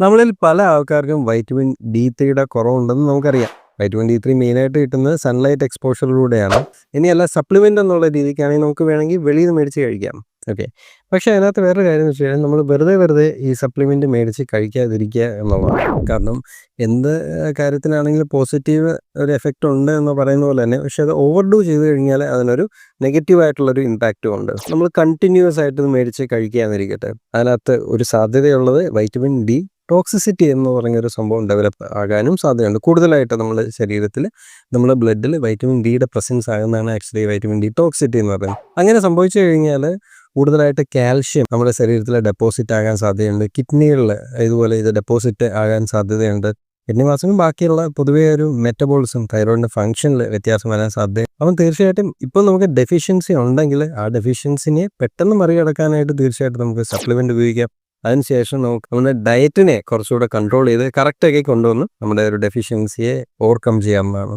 നമ്മളിൽ പല ആൾക്കാർക്കും വൈറ്റമിൻ ഡി ത്രീയുടെ കുറവുണ്ടെന്ന് നമുക്കറിയാം. വൈറ്റമിൻ ഡി ത്രീ മെയിനായിട്ട് കിട്ടുന്നത് സൺലൈറ്റ് എക്സ്പോഷറിലൂടെയാണ് ഇനിയല്ല സപ്ലിമെന്റ് എന്നുള്ള രീതിക്കാണെങ്കിൽ നമുക്ക് വേണമെങ്കിൽ വെളിയിൽ നിന്ന് മേടിച്ച് കഴിക്കാം. ഓക്കെ പക്ഷേ അതിനകത്ത് വേറൊരു കാര്യം എന്ന് വെച്ച് കഴിഞ്ഞാൽ നമ്മൾ വെറുതെ വെറുതെ ഈ സപ്ലിമെന്റ് മേടിച്ച് കഴിക്കാതിരിക്കുക എന്നുള്ളതാണ്. കാരണം എന്ത് കാര്യത്തിനാണെങ്കിലും പോസിറ്റീവ് ഒരു എഫക്റ്റ് ഉണ്ട് എന്ന് പറയുന്ന പോലെ തന്നെ പക്ഷേ അത് ഓവർഡൂ ചെയ്ത് കഴിഞ്ഞാൽ അതിനൊരു നെഗറ്റീവ് ആയിട്ടുള്ളൊരു ഇമ്പാക്റ്റും ഉണ്ട്. നമ്മൾ കണ്ടിന്യൂസ് ആയിട്ട് ഇത് മേടിച്ച് കഴിക്കാതിരിക്കട്ടെ. അതിനകത്ത് ഒരു സാധ്യതയുള്ളത് വൈറ്റമിൻ ഡി ടോക്സിസിറ്റി എന്ന് പറഞ്ഞൊരു സംഭവം ഡെവലപ്പ് ആകാനും സാധ്യതയുണ്ട്. കൂടുതലായിട്ട് നമ്മുടെ ശരീരത്തിൽ നമ്മുടെ ബ്ലഡിൽ വൈറ്റമിൻ ഡിയുടെ പ്രസൻസ് ആകുന്നതാണ് ആക്ച്വലി വൈറ്റമിൻ ഡി ടോക്സിറ്റി എന്ന് പറയുന്നത്. അങ്ങനെ സംഭവിച്ചു കഴിഞ്ഞാൽ കൂടുതലായിട്ട് കാൽഷ്യം നമ്മുടെ ശരീരത്തിൽ ഡെപ്പോസിറ്റ് ആകാൻ സാധ്യതയുണ്ട്. കിഡ്നികളിൽ ഇതുപോലെ ഇത് ഡെപ്പോസിറ്റ് ആകാൻ സാധ്യതയുണ്ട്. കിഡ്നി മാസങ്ങളും ബാക്കിയുള്ള പൊതുവേ ഒരു മെറ്റബോളിസം തൈറോയിഡിന്റെ ഫംഗ്ഷനിൽ വ്യത്യാസം വരാൻ സാധ്യത അപ്പം തീർച്ചയായിട്ടും ഇപ്പോൾ നമുക്ക് ഡെഫിഷ്യൻസി ഉണ്ടെങ്കിൽ ആ ഡെഫിഷ്യൻസിനെ പെട്ടെന്ന് മറികടക്കാനായിട്ട് തീർച്ചയായിട്ടും നമുക്ക് സപ്ലിമെന്റ് ഉപയോഗിക്കാം. അതിനുശേഷം നമുക്ക് നമ്മുടെ ഡയറ്റിനെ കുറച്ചുകൂടെ കൺട്രോൾ ചെയ്ത് കറക്റ്റാക്കി കൊണ്ടുവന്ന് നമ്മുടെ ഒരു ഡെഫിഷ്യൻസിയെ ഓവർകം ചെയ്യാവുന്നതാണ്.